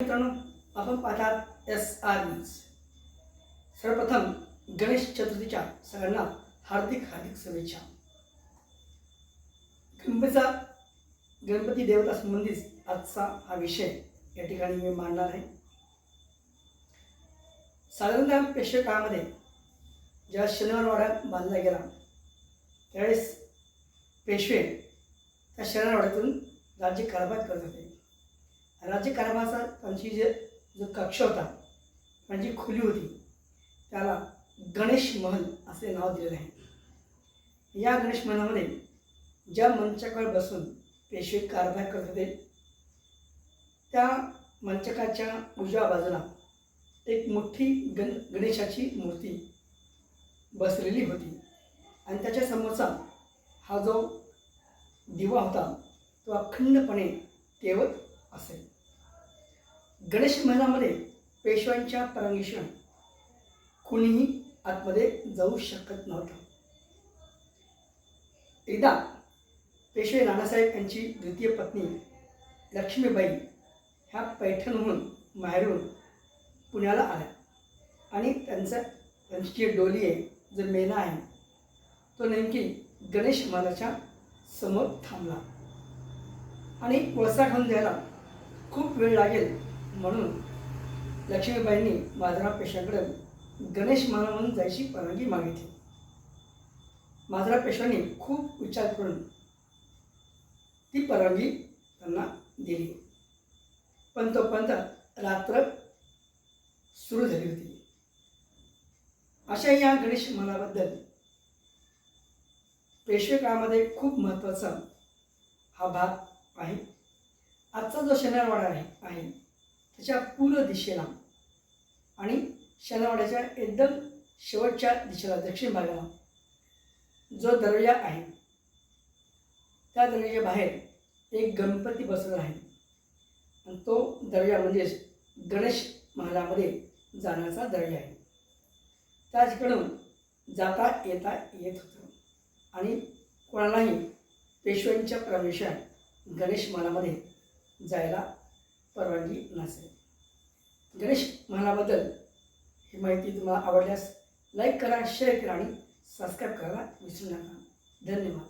मित्रांनो आपण पाहतात एस आर न्यूज सर्वप्रथम गणेश चतुर्थीच्या सगळ्यांना हार्दिक हार्दिक शुभेच्छा. गणपतीचा गणपती देवता संबंधित आजचा हा विषय या ठिकाणी मी मांडणार आहे. साधारणतः पेशवे काळामध्ये जेव्हा शनिवारवाड्यात बांधला गेला त्यावेळेस पेशवे त्या शनिवारवाड्यातून राज्य कारभार करत होते. राज्यकारभाचा त्यांची जे जो कक्ष होता त्यांची खुली होती त्याला गणेश महल असे नाव दिलेले आहे. या गणेश महलामध्ये ज्या मंचकावर बसून पेशवे कारभार करत होते त्या मंचकाच्या उजव्या बाजूला एक मोठी गण गणेशाची मूर्ती बसलेली होती. आणि त्याच्या समोरचा हा जो दिवा होता तो अखंडपणे तेवत असेल. गणेश महिनामध्ये पेशव्यांच्या परमिशन कुणीही आतमध्ये जाऊ शकत नव्हतं. एकदा पेशवे नानासाहेब यांची द्वितीय पत्नी लक्ष्मीबाई ह्या पैठणहून माहेरून पुण्याला आल्या आणि त्यांचा त्यांची जी डोली आहे जो मेना आहे तो नेमकी गणेश महालाच्या समोर थांबला. आणि कोळसा खाऊन द्यायला खूप वेळ लागेल म्हणून लक्ष्मीबाईंनी माजरा पेशव्यांकडे गणेश महाल म्हणून जायची परवानगी मागितली. माजरा पेशव्यांनी खूप विचार करून ती परवानगी त्यांना दिली. पण तोपर्यंत रात्र सुरू झाली होती. अशा या गणेश मनाबद्दल पेशवे काळामध्ये खूप महत्त्वाचा हा भाग आहे. आजचा जो शनिवारवाडा आहे आहे त्याच्या पूर्व दिशेला. आणि शनिवारवाड्याच्या एकदम शेवटच्या दिशेला दक्षिण भागाला. जो दरवाजा आहे त्या दरवाजाच्या बाहेर एक गणपती बसलेला आहे. आणि तो दरवाजा म्हणजेच गणेश महालामध्ये जाण्याचा दरवाजा आहे. त्याचकडून जाता येता येत होतं. आणि कोणालाही पेशव्यांच्या प्रवेशात गणेश महालामध्ये जायला परवानगी नसेल. गणेश महालाबद्दल ही माहिती तुम्हाला आवडल्यास लाईक करा शेअर करा आणि सबस्क्राईब करायला विसरू नका. धन्यवाद.